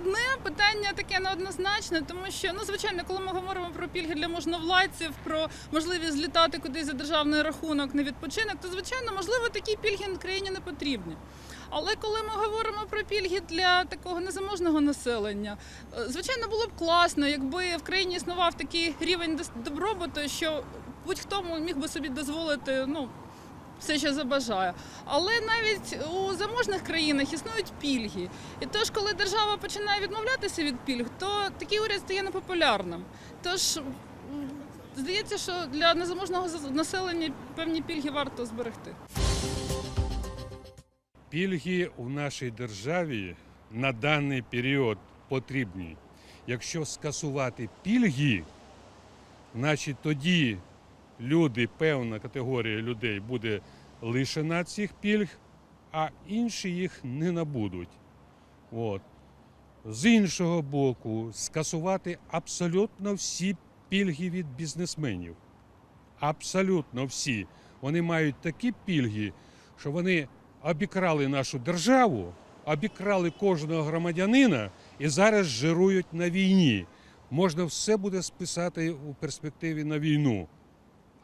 складне, питання таке неоднозначне, тому що ну звичайно, коли ми говоримо про пільги для можновладців, про можливість злітати кудись за державний рахунок на відпочинок, то звичайно, можливо, такі пільги країні не потрібні. Але коли ми говоримо про пільги для такого незаможного населення, е, звичайно, було б класно, якби в країні існував такий рівень добробуту, що будь-хто міг би собі дозволити ну, все, що забажає. Але навіть у заможних країнах існують пільги. І тож, коли держава починає відмовлятися від пільг, то такий уряд стає непопулярним. Тож здається, що для незаможного населення певні пільги варто зберегти. Пільги у нашій державі на даний період потрібні. Якщо скасувати пільги, значить тоді люди, певна категорія людей буде лишена цих пільг, а інші їх не набудуть. От. З іншого боку, скасувати абсолютно всі пільги від бізнесменів. Абсолютно всі. Вони мають такі пільги, що вони обікрали нашу державу, обікрали кожного громадянина і зараз жирують на війні. Можна все буде списати у перспективі на війну.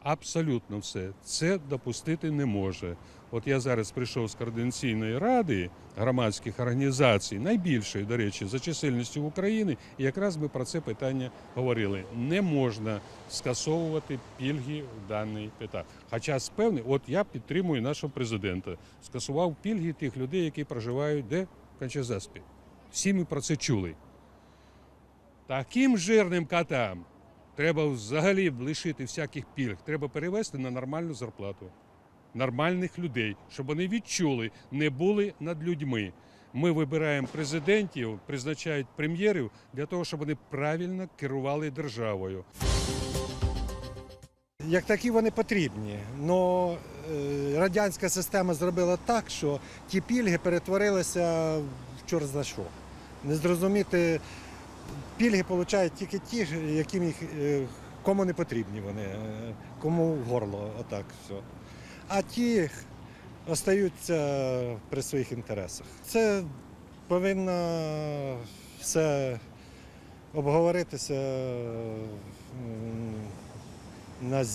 Абсолютно все. Це допустити не може. От я зараз прийшов з координаційної ради громадських організацій, найбільшої, до речі, за чисельністю в Україні, і якраз ми про це питання говорили. Не можна скасовувати пільги в даний питання. Хоча з певний, от я підтримую нашого президента, скасував пільги тих людей, які проживають де в Кончезаспі. Всі ми про це чули. Таким жирним котам треба взагалі лишити всяких пільг. Треба перевести на нормальну зарплату. Нормальних людей, щоб вони відчули, не були над людьми. Ми вибираємо президентів, призначають прем'єрів для того, щоб вони правильно керували державою. Як такі вони потрібні. Но е, радянська система зробила так, що ті пільги перетворилися в чорт за що. Не зрозуміти, пільги отримують тільки ті, яким їх, е, кому не потрібні вони, е, кому в горло, отак все. А ті остаються при своїх інтересах. Це повинно все обговоритися. на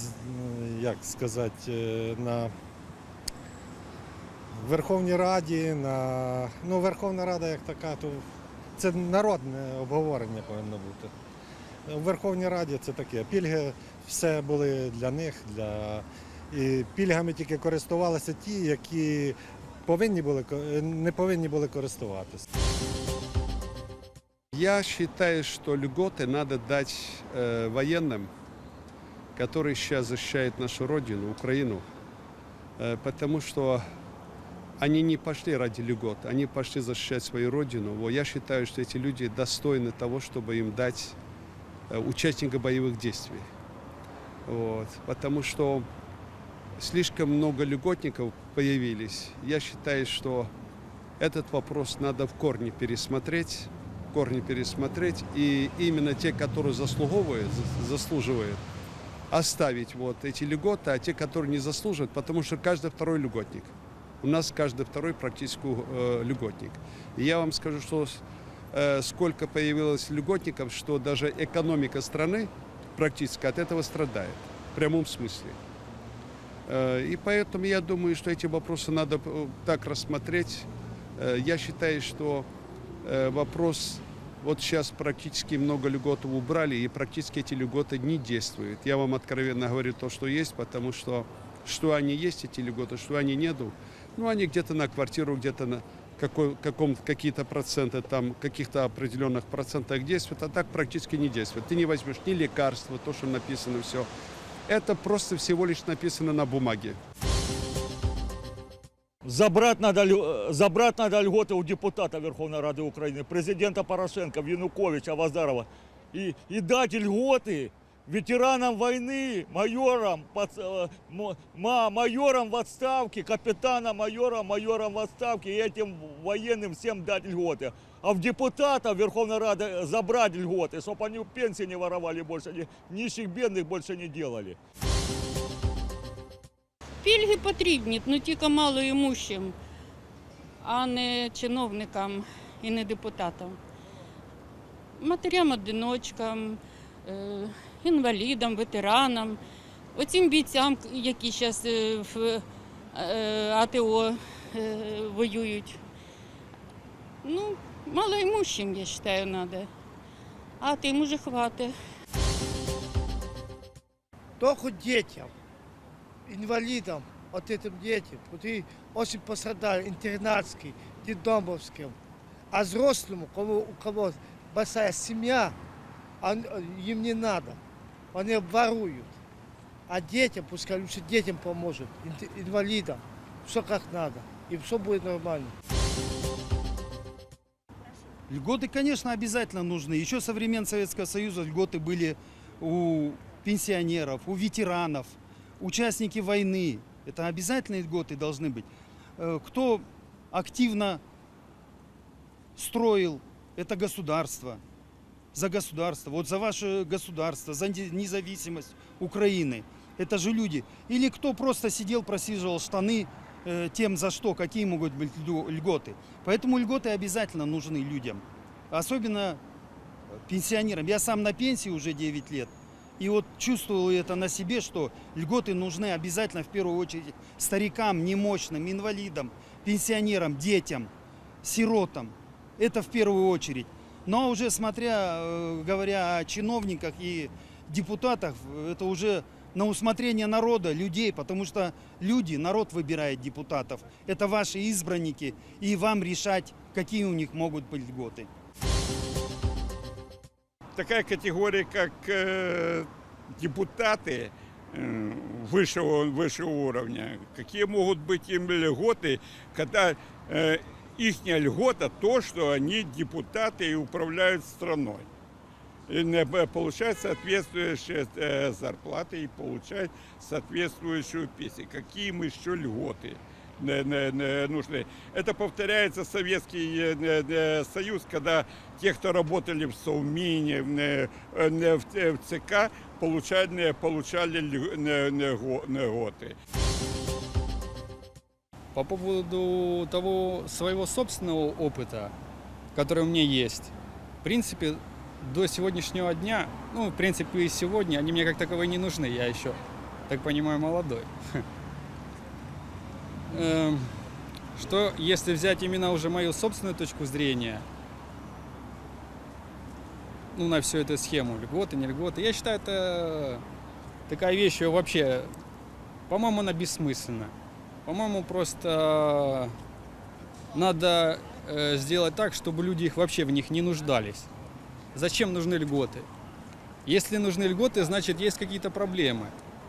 як сказати, е, на Верховній Раді, на ну, Верховна Рада як така, то це народне обговорення повинно бути. У Верховній Раді це таке. Пільги все були для них, для і пільгами тільки користувалися ті, які повинні були ко- не повинні були користуватися. Я считаю, что льготы надо дать э, военным, которые сейчас защищают нашу родину, Украину, э, потому что они не пошли ради льгот, они пошли защищать свою родину. Вот я считаю, что эти люди достойны того, чтобы им дать э, участника боевых действий. Вот, потому что слишком много льготников появились. Я считаю, что этот вопрос надо в корне пересмотреть корни пересмотреть и именно те, которые заслуговывают, за- заслуживают, оставить вот эти льготы, а те, которые не заслуживают, потому что каждый второй льготник. У нас каждый второй практически э, льготник. И я вам скажу, что э, сколько появилось льготников, что даже экономика страны практически от этого страдает. В прямом смысле. Э, И поэтому я думаю, что эти вопросы надо так рассмотреть. Я считаю, что вопрос, вот сейчас практически много льгот убрали, и практически эти льготы не действуют. Я вам откровенно говорю то, что есть, потому что что они есть, эти льготы, что они нету, ну, они где-то на квартиру, где-то на каком, какие-то проценты, там, каких-то определенных процентах действуют, а так практически не действует. Ты не возьмешь ни лекарства, то, что написано, все. Это просто всего лишь написано на бумаге. Забрать надо, ль- забрать надо льготы у депутата Верховной Рады Украины, президента Порошенко, Януковича, Аваздарова. И, и дать льготы ветеранам войны, майорам, пац- э, мо- ма- майорам в отставке, капитанам, майорам, майорам в отставке и этим военным всем дать льготы. А в депутатов Верховной Рады забрать льготы, чтобы они пенсии не воровали больше, ни- нищих бедных больше не делали. Пільги потрібні, ну тільки малоімущим, а не чиновникам і не депутатам. матерям-одиночкам, е, інвалідам, ветеранам, оцим бійцям, які зараз в е, АТО е, воюють. Ну, малоімущим, я вважаю, треба. А тим уже хватить. только детям, инвалидам, вот этим детям, которые очень пострадали, интернатским, детдомовским. А взрослому, у кого, у кого большая семья, он- им не надо. Они воруют. А детям, пускай лучше детям поможет, ин- инвалидам, все как надо. И все будет нормально. Льготы, конечно, обязательно нужны. Еще со времен Советского Союза льготы были у пенсионеров, у ветеранов, участники войны. Это обязательные льготы должны быть. Э, Кто активно строил это государство, за государство, вот за ваше государство, за не- независимость Украины. Это же люди. Или кто просто сидел, просиживал штаны э, тем, за что, какие могут быть льготы. Поэтому льготы обязательно нужны людям. Особенно пенсионерам. Я сам на пенсии уже 9 лет. И вот чувствовал это на себе, что льготы нужны обязательно в первую очередь старикам, немощным, инвалидам, пенсионерам, детям, сиротам. Это в первую очередь. Но уже смотря, э, говоря о чиновниках и депутатах, это уже на усмотрение народа, людей, потому что люди, народ выбирает депутатов. Это ваши избранники, и вам решать, какие у них могут быть льготы. такая категория, как э, депутаты э, высшего, высшего уровня, какие могут быть им льготы, когда э, их льгота то, что они депутаты и управляют страной. И не- б- получают соответствующие э, зарплаты и получают соответствующую пенсию. Какие им еще льготы? не- не- не нужны. Это повторяется Советский э, э, э, Союз, когда те, кто работали в Совмине, э, э, в э, в ЦК, получали, получали льг- не- не- го- льготы. По поводу того своего собственного опыта, который у меня есть, в принципе, до сегодняшнего дня, ну, в принципе, и сегодня, они мне как таковые не нужны, я еще, так понимаю, молодой. Эм, Что, если взять именно уже мою собственную точку зрения, ну, на всю эту схему, льготы, не льготы, я считаю, это такая вещь вообще, по-моему, она бессмысленна. По-моему, просто надо э, сделать так, чтобы люди их вообще в них не нуждались. Зачем нужны льготы? Если нужны льготы, значит есть какие-то проблемы.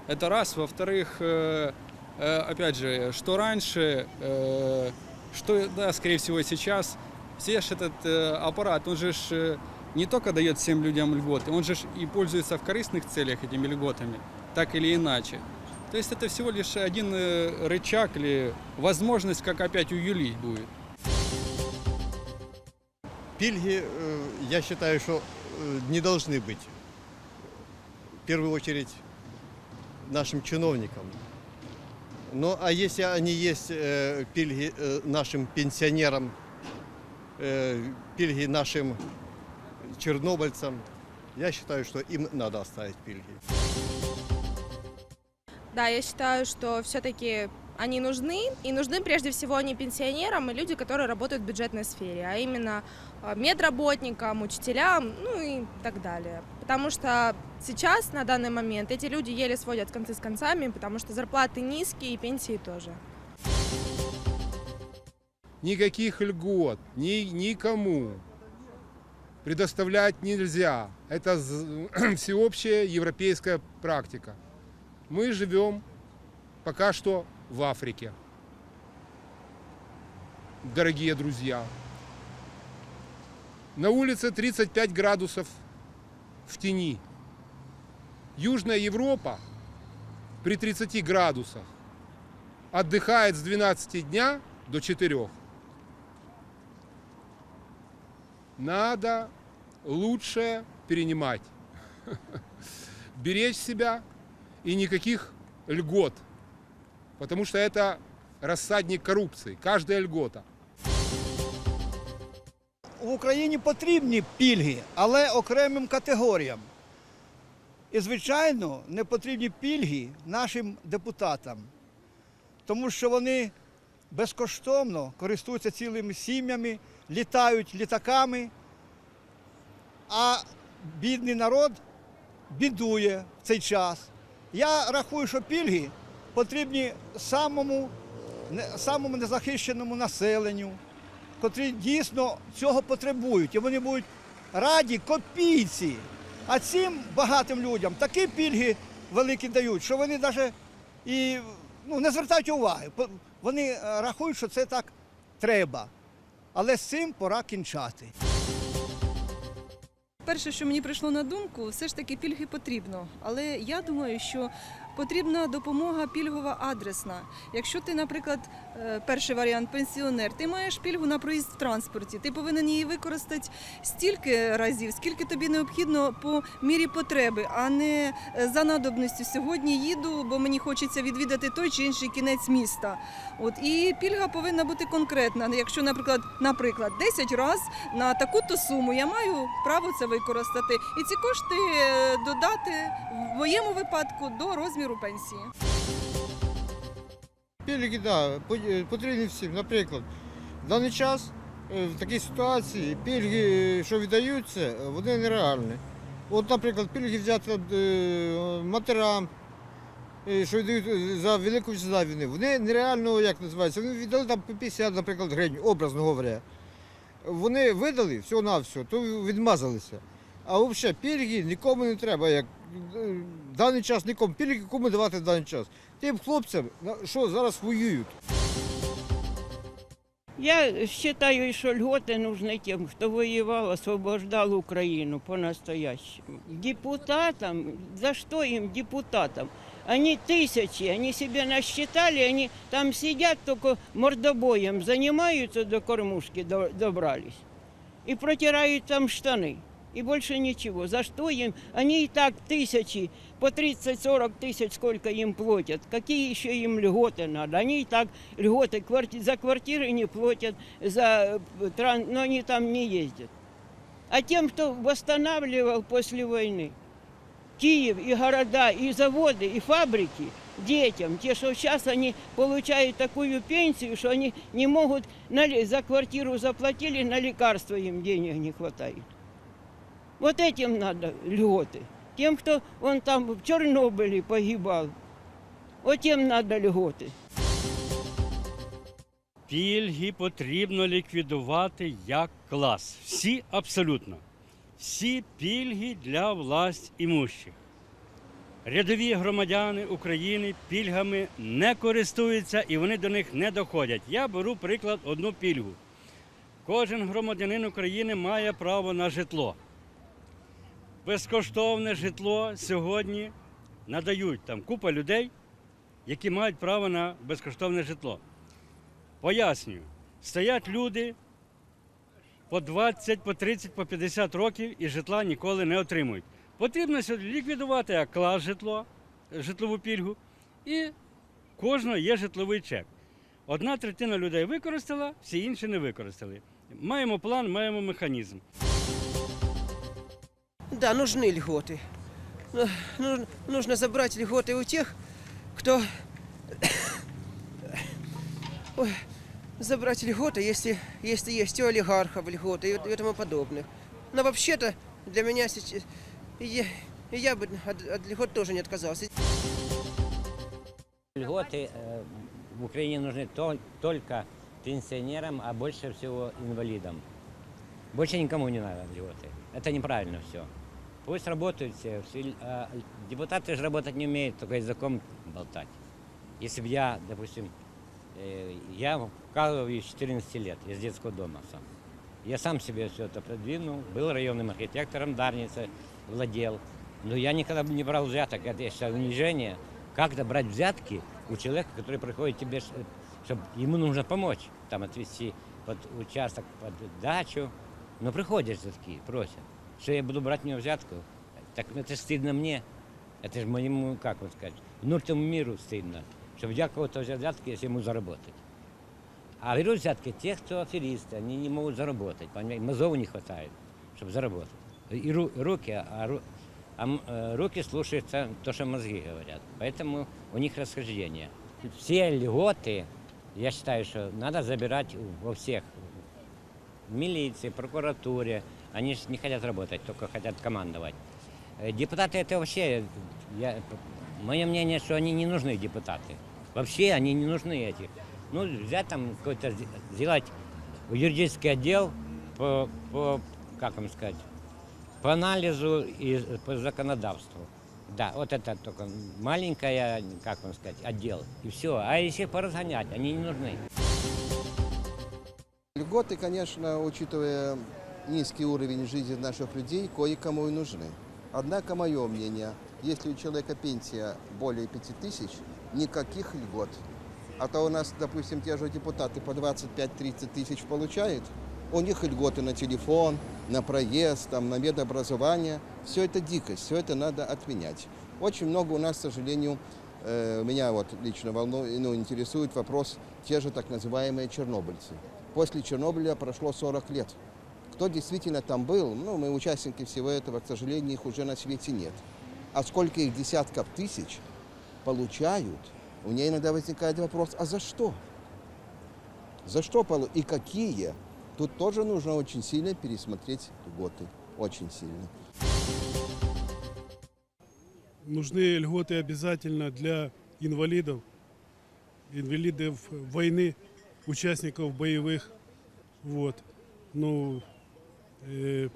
Это раз. Во-вторых, э, э, опять же, что раньше, э, что, да, скорее всего, сейчас, все ж этот э, аппарат, он же э, не только дает всем людям льготы, он же и пользуется в корыстных целях этими льготами, так или иначе. То есть это всего лишь один э, рычаг или возможность, как опять уюлить будет. Пильги, э, я считаю, что э, не должны быть. В первую очередь нашим чиновникам. Ну, а если они есть, пильги нашим пенсионерам, пильги нашим чернобыльцам, я считаю, что им надо оставить пильги. Да, я считаю, что все-таки они нужны, и нужны прежде всего не пенсионерам и люди, которые работают в бюджетной сфере, а именно э, медработникам, учителям, ну и так далее. Потому что сейчас, на данный момент, эти люди еле сводят концы с концами, потому что зарплаты низкие и пенсии тоже. Никаких льгот ни, никому предоставлять нельзя. Это всеобщая европейская практика. Мы живем пока что в Африке. Дорогие друзья. На улице 35 градусов в тени. Южная Европа при 30 градусах отдыхает с 12 дня до 4. Надо лучше перенимать. Беречь себя и никаких льгот. Потому что это рассадник коррупции. Каждая льгота. в Україні потрібні пільги, але окремим категоріям. І, звичайно, не потрібні пільги нашим депутатам, тому що вони безкоштовно користуються цілими сім'ями, літають літаками, а бідний народ бідує в цей час. Я рахую, що пільги потрібні самому, самому незахищеному населенню, котрі дійсно цього потребують. І вони будуть раді копійці. А цим багатим людям такі пільги великі дають, що вони навіть і ну, не звертають уваги. Вони е, рахують, що це так треба. Але з цим пора кінчати. Перше, що мені прийшло на думку, все ж таки пільги потрібно. Але я думаю, що потрібна допомога пільгова адресна. Якщо ти, наприклад, е, перший варіант пенсіонер, ти маєш пільгу на проїзд в транспорті, ти повинен її використати стільки разів, скільки тобі необхідно по мірі потреби, а не е, за надобністю. Сьогодні їду, бо мені хочеться відвідати той чи інший кінець міста. От і пільга повинна бути конкретна. Якщо, наприклад, наприклад, 10 разів на таку-то суму я маю право це використати, і ці кошти е, додати в моєму випадку до розміру пенсії. Пільги, да, е, потрібні всім. Наприклад, в даний час е, в такій ситуації пільги, що віддаються, е, вони нереальні. От, наприклад, пільги взяти е, матерам, е, що віддають е, за велику вітчизну війни, вони нереально, як називається, вони віддали там по 50, наприклад, гривень, образно говоря. Вони видали всього-навсього, то відмазалися. А взагалі пільги нікому не треба. Як е, в даний час нікому пільги кому давати в даний час. Тим хлопцям, на- що зараз воюють. Я считаю, что льготы нужны тем, кто воевал, освобождал Украину по-настоящему. Депутатам, за что им депутатам? Они тысячи, они себе насчитали, они там сидят, только мордобоем занимаются, до кормушки до- добрались. И протирают там штаны. И больше ничего. За что им? Они и так тысячи, по 30-40 тысяч, сколько им платят. Какие еще им льготы надо? Они и так льготы кварти- за квартиры не платят, за э, тран- но они там не ездят. А тем, кто восстанавливал после войны, Киев и города, и заводы, и фабрики детям, те, что сейчас они получают такую пенсию, что они не могут за квартиру заплатили, на лекарства им денег не хватает. Вот этим надо льготы. Тем, кто он там в Чернобыле погибал, вот тем надо льготы. Пільги потрібно ліквідувати як клас. Всі абсолютно. Всі пільги для власть імущих. Рядові громадяни України пільгами не користуються і вони до них не доходять. Я беру приклад одну пільгу. Кожен громадянин України має право на житло. Безкоштовне житло сьогодні надають там купа людей, які мають право на безкоштовне житло. Пояснюю, стоять люди по 20, по 30, по 50 років і житла ніколи не отримують. Потрібно ліквідувати клас житло, житлову пільгу, і кожного є житловий чек. Одна третина людей використала, всі інші не використали. Маємо план, маємо механізм. Да, нужны льготы. Ну, ну, Нужно забрать льготы у тех, кто... Ой, забрать льготы, если, если есть у олигархов льготы и, вот- и тому подобных. Но вообще-то для меня сейчас... Я, я бы от, от льгот тоже не отказался. Льготы э, в Украине нужны то- только пенсионерам, а больше всего инвалидам. Больше никому не надо льготы. Это неправильно все. Пусть работают все. все, а, депутаты же работать не умеют, только языком болтать. Если бы я, допустим, э, я вкалываю с 14 лет из детского дома сам. Я сам себе все это продвинул, был районным архитектором, Дарница, владел. Но я никогда не брал взяток, это я унижение. Как то брать взятки у человека, который приходит тебе, чтобы ему нужно помочь, там отвезти под участок, под дачу. Но приходят все-таки, просят, что я буду брать у него взятку. Так это стыдно мне. Это же моему, как вот сказать, внутреннему миру стыдно, чтобы я кого-то взял взятки, если ему заработать. А берут взятки те, кто аферисты, они не могут заработать, понимаете, мозгов не хватает, чтобы заработать. И ру- руки, а, ру- а м- э, руки слушаются то, что мозги говорят, поэтому у них расхождение. Все льготы, я считаю, что надо забирать во всех, в милиции, прокуратуре, они же не хотят работать, только хотят командовать. Э, Депутаты это вообще, я, мое мнение, что они не нужны депутаты. Вообще они не нужны эти. Ну, взять там какой-то, сде- сделать юридический отдел по, по, как вам сказать, по анализу и по законодавству. Да, вот это только маленькая, как вам сказать, отдел. И все. А если поразгонять, они не нужны. Льготы, конечно, учитывая низкий уровень жизни наших людей, кое-кому и нужны. Однако, мое мнение, если у человека пенсия более 5 тысяч, никаких льгот. А то у нас, допустим, те же депутаты по 25-30 тысяч получают, у них льготы на телефон, на проезд, там, на медобразование. Все это дикость, все это надо отменять. Очень много у нас, к сожалению, э, меня вот лично волнует, ну, интересует вопрос те же так называемые чернобыльцы. После Чернобыля прошло 40 лет. Кто действительно там был, ну, мы участники всего этого, к сожалению, их уже на свете нет. А сколько их десятков тысяч получают, у меня иногда возникает вопрос, а за что? За что полу- и какие? Тут тоже нужно очень сильно пересмотреть льготы. Очень сильно. Нужны льготы обязательно для инвалидов, инвалидов войны, участников боевых. Вот. Ну, э,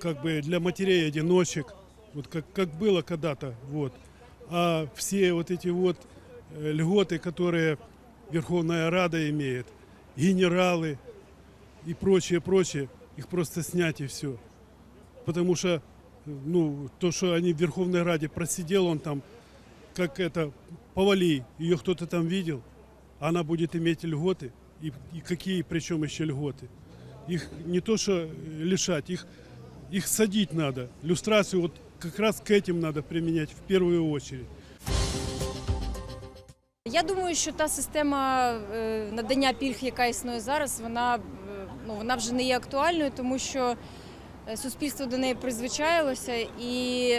как бы для матерей-одиночек, вот как, как было когда-то. Вот. А все вот эти вот э, льготы, которые Верховная Рада имеет, генералы и прочее, прочее, их просто снять и все. Потому что, ну, то, что они в Верховной Раде просидел, он там, как это, повали, ее кто-то там видел, она будет иметь льготы. И, и какие, причем еще льготы. Их не то, что лишать, их, их садить надо. Люстрацию вот как раз к этим надо применять в первую очередь. Я думаю, що та система е, надання пільг, яка існує зараз, вона, е, ну, вона вже не є актуальною, тому що е, суспільство до неї призвичаїлося, і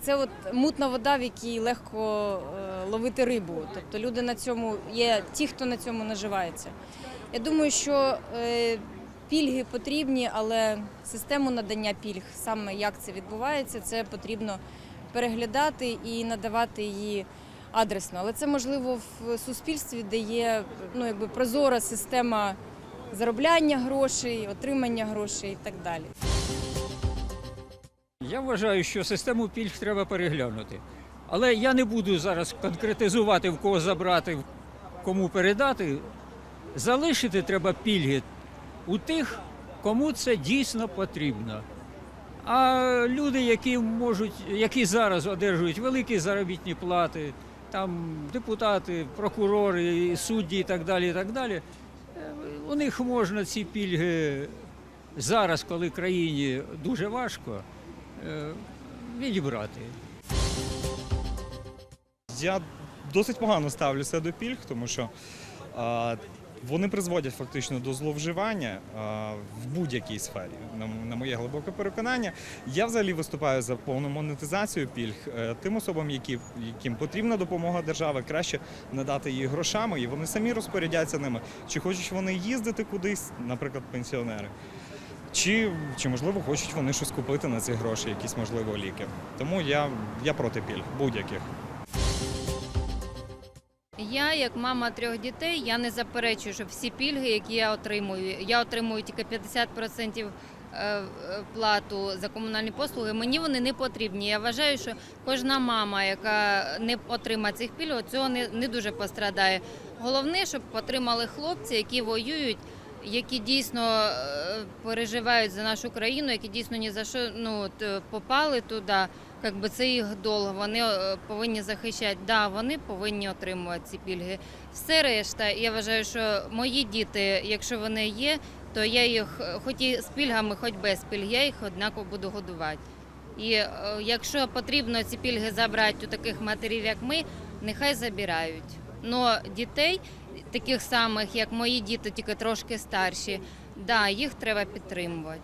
це от мутна вода, в якій легко ловити рибу. Тобто люди на цьому є ті, хто на цьому наживається. Я думаю, що пільги потрібні, але систему надання пільг, саме як це відбувається, це потрібно переглядати і надавати її адресно. Але це можливо в суспільстві, де є ну, якби прозора система заробляння грошей, отримання грошей і так далі. Я вважаю, що систему пільг треба переглянути. Але я не буду зараз конкретизувати, в кого забрати, кому передати. Залишити треба пільги у тих, кому це дійсно потрібно. А люди, які можуть, які зараз одержують великі заробітні плати, там депутати, прокурори, судді і так далі, і так далі, е, у них можна ці пільги зараз, коли країні дуже важко, е, відібрати. Я досить погано ставлюся до пільг, тому що вони призводять фактично до зловживання в будь-якій сфері. На, моє глибоке переконання. Я взагалі виступаю за повну монетизацію пільг Е, тим особам, які, яким потрібна допомога держави, краще надати їх грошами, і вони самі розпорядяться ними. Чи хочуть вони їздити кудись, наприклад, пенсіонери. Чи, чи можливо хочуть вони щось купити на ці гроші, якісь можливо ліки. Тому я, я проти пільг будь-яких. Я, як мама трьох дітей, я не заперечую, що всі пільги, які я отримую, я отримую тільки 50% е, плату за комунальні послуги. Мені вони не потрібні. Я вважаю, що кожна мама, яка не отримає цих пільг, цього не, не дуже пострадає. Головне, щоб отримали хлопці, які воюють. Які дійсно е, переживають за нашу країну, які дійсно ні за що ну е, попали туди, як би це їх долг. Вони е, повинні захищати. Да, вони повинні отримувати ці пільги. Все решта, я вважаю, що мої діти, якщо вони є, то я їх, хоч і з пільгами, хоч без пільг, я їх однаково буду годувати. І якщо потрібно ці пільги забрати у таких матерів, як ми, нехай забирають. Но дітей таких самих, як мої діти, тільки трошки старші. Да, їх треба підтримувати.